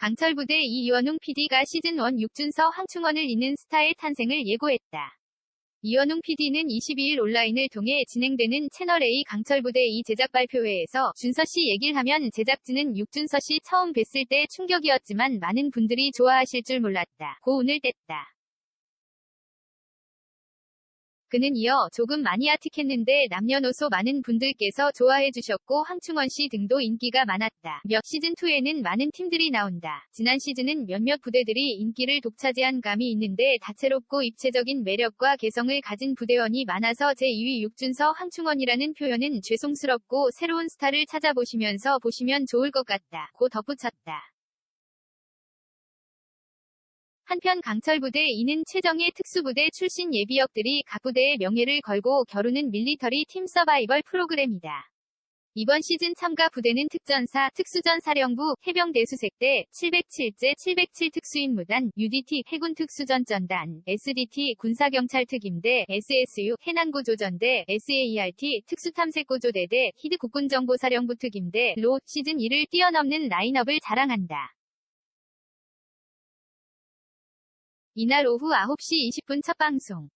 강철부대 이원웅 PD가 시즌1 육준서 황충원을 잇는 스타의 탄생을 예고했다. 이원웅 PD는 22일 온라인을 통해 진행되는 채널A 강철부대 이 제작 발표회에서 준서 씨 얘기를 하면 제작진은 육준서 씨 처음 뵀을 때 충격이었지만 많은 분들이 좋아하실 줄 몰랐다. 고 운을 뗐다. 그는 이어 조금 마니아틱했는데 남녀노소 많은 분들께서 좋아해 주셨고 황충원 씨 등도 인기가 많았다. 몇 시즌2에는 많은 팀들이 나온다. 지난 시즌은 몇몇 부대들이 인기를 독차지한 감이 있는데 다채롭고 입체적인 매력과 개성을 가진 부대원이 많아서 제2위 육준서 황충원이라는 표현은 죄송스럽고 새로운 스타를 찾아보시면서 보시면 좋을 것 같다. 고 덧붙였다. 한편 강철부대 이는 최정예 특수부대 출신 예비역들이 각 부대의 명예를 걸고 겨루는 밀리터리 팀 서바이벌 프로그램이다. 이번 시즌 참가 부대는 특전사, 특수전사령부, 해병대수색대, 707제 707 특수임무단, UDT 해군 특수전전단, SDT 군사경찰특임대, SSU 해난구조전대, SAERT 특수탐색구조대대, 히드 국군정보사령부 특임대, 로 시즌 1을 뛰어넘는 라인업을 자랑한다. 이날 오후 9시 20분 첫 방송.